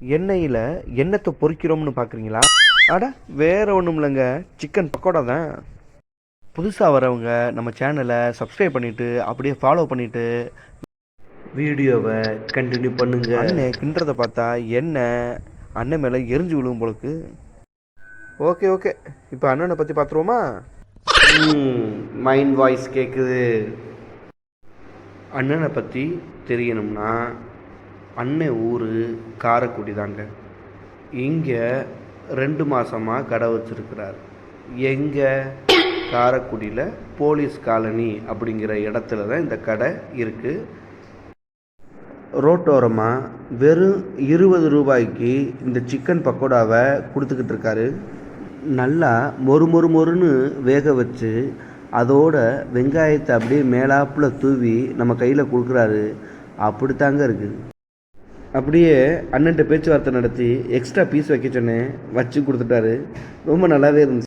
எண்ணெயில் எண்ணத்தை பொரிக்கிறோம்னு பார்க்குறீங்களா அட வேற ஒன்றும் இல்லைங்க சிக்கன் பக்கோடா தான். புதுசாக வரவங்க நம்ம சேனலை சப்ஸ்கிரைப் பண்ணிவிட்டு அப்படியே ஃபாலோ பண்ணிவிட்டு வீடியோவை கண்டினியூ பண்ணுங்க. அண்ணன் கிண்டுறதை பார்த்தா எண்ணெய் அண்ணன் மேலே எரிஞ்சு விழுவும் போலுக்கு ஓகே ஓகே இப்போ அண்ணனை பற்றி பார்த்துருவோமா? மைண்ட் வாய்ஸ் கேட்குது அண்ணனை பற்றி தெரியணும்னா அண்ணன் ஊர் காரைக்குடி தாங்க இங்கே ரெண்டு மாதமாக கடை வச்சுருக்கிறார். எங்கே? காரைக்குடியில் போலீஸ் காலனி அப்படிங்கிற இடத்துல தான் இந்த கடை இருக்குது ரோட்டோரமாக வெறும் இருபது ரூபாய்க்கு இந்த சிக்கன் பக்கோடாவை கொடுத்துக்கிட்டு இருக்காரு. நல்லா மொறு மொறு மொறுன்னு வேக வச்சு அதோட வெங்காயத்தை அப்படியே மேலாப்பில் தூவி நம்ம கையில் கொடுக்குறாரு. அப்படித்தாங்க இருக்குது அப்படியே அண்ணன்ட்ட பேச்சுவார்த்தை நடத்தி எக்ஸ்ட்ரா பீஸ் வைக்க சொன்னேன். வச்சு கொடுத்துட்டாரு. ரொம்ப நல்லாவே இருந்துச்சு.